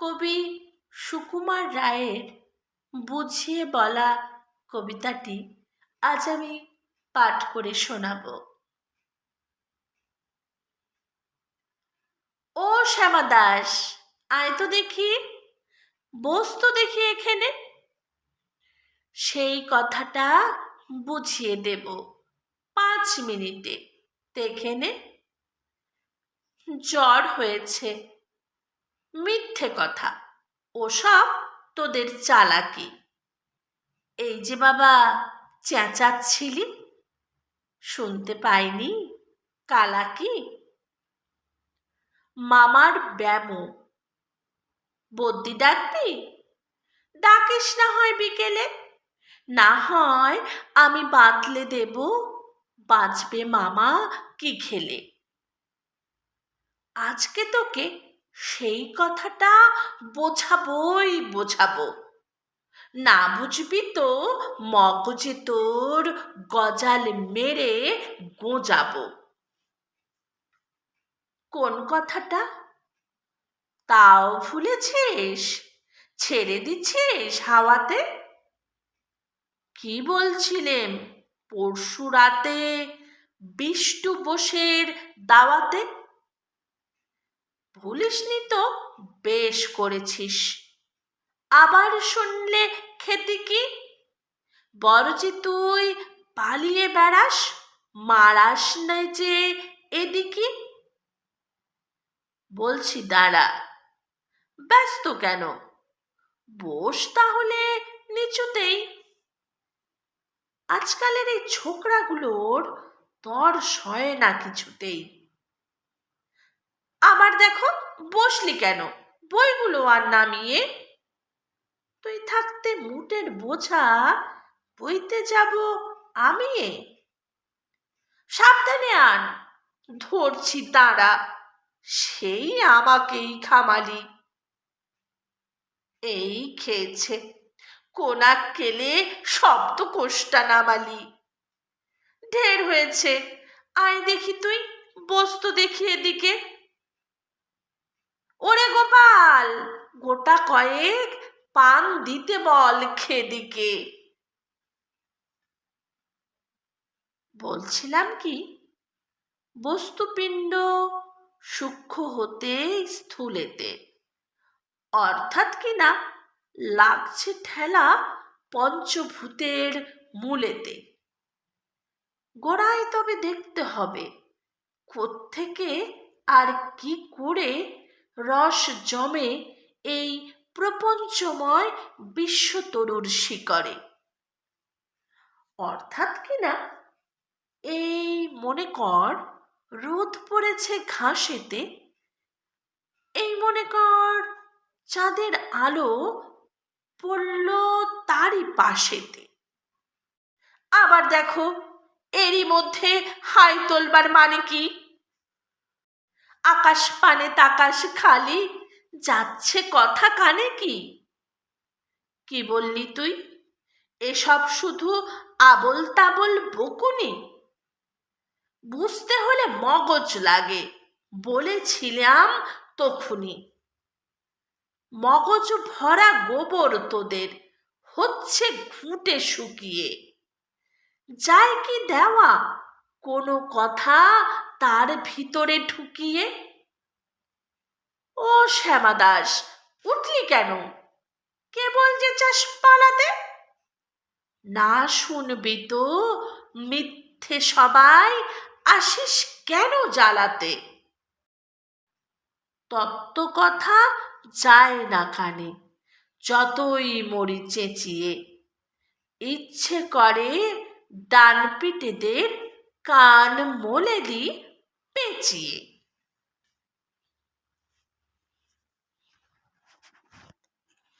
কবি সুকুমার রায়ের বুঝিয়ে বলা কবিতাটি আজ আমি পাঠ করে শোনাব। ও শ্যামা দাস, আয় তো দেখি বস তো দেখি এখানে। সেই কথাটা বুঝিয়ে দেব পাঁচ মিনিটে। দেখে নে। জ্বর হয়েছে। মিথ্যে কথা। ওসব তোদের চালাকি। এই যে বাবা, চেঁচাচ্ছিলি? শুনতে পাইনি? কালাকি? মামার ব্যামো। বদ্যি ডাকবি? ডাকিস না হয় বিকেলে। না হয় আমি বাঁধলে দেব। বাঁচবে মামা কি খেলে? আজকে তোকে সেই কথাটা বোঝাবই বোঝাবো। না বুঝবি তো, মগজে তোর গজাল মেরে গোঁজাবো। কোন কথাটা? তাও ভুলেছিস? ছেড়ে দিচ্ছিস হাওয়াতে? কি বলছিলেম পরশু রাতে বিষ্টু বোসের দাওয়াতে? ভুলিসনি তো? বেশ করেছিস। আবার শুনলে খেতে কি? বড় যে তুই পালিয়ে বেড়াস, মারাস নাই যে এদিকে। বলছি, দাঁড়া। ব্যস্ত কেন? বস তাহলে নিচুতেই। আজকালের এই ছোকরাগুলোর তর সয় না কিছুতেই। আবার দেখো বসলি কেন? বইগুলো আর নামিয়ে তুই থাকতে মুটের বোঝা, বইতে যাব আমি? সাবধানে আন, ধরছি তারা, সেই আমাকেই খামালি। এই খেয়েছে কোনাক কেলে শব্দ কোষ্টা নামালি। ঢের হয়েছে, আয় দেখি তুই, বস্তু দেখি এদিকে। গোপাল গোটা কয়েক পান দিতে বল খেদিকে। বলছিলাম কি, বস্তুপিণ্ড সূক্ষ্ম হতে স্থূলেতে। অর্থাৎ কিনা লাগছে ঠেলা পঞ্চভূতের মূলেতে। গোড়ায় তবে দেখতে হবে, কোত্থেকে আর কি করে রস জমে এই প্রপঞ্চময় বিশ্বতরুর শিকরে অর্থাৎ কিনা এই মনে কর, রোদ পড়েছে ঘাসেতে। এই মনে কর, চাঁদের আলো পড়ল তারই পাশেতে। আবার দেখো, এরই মধ্যে হাই তোলবার মানে কি? আকাশ পানে তাকাশ খালি, যাচ্ছে কথা কানে কি? কি বললি তুই? এসব শুধু আবল তাবল বকুনি? বুঝতে হলে মগজ লাগে, বলেছিলাম তখুনি। মগজ ভরা গোবর তোদের, হচ্ছে ঘুঁটে শুকিয়ে। যায় কি দেওয়া? কোনো কথা তার ভিতরে ঢুকিয়ে, ও শ্যামা দাস উঠলি কেন? কেবল যে চাস পালাতে? না শুনবি তো, মিথ্যে সবাই আসিস কেন জ্বালাতে? তত্ত্ব কথা যায় না কানে, যতই মরি চেঁচিয়ে। ইচ্ছে করে ডান পিটেদের কান মোলে দি পেঁচিয়ে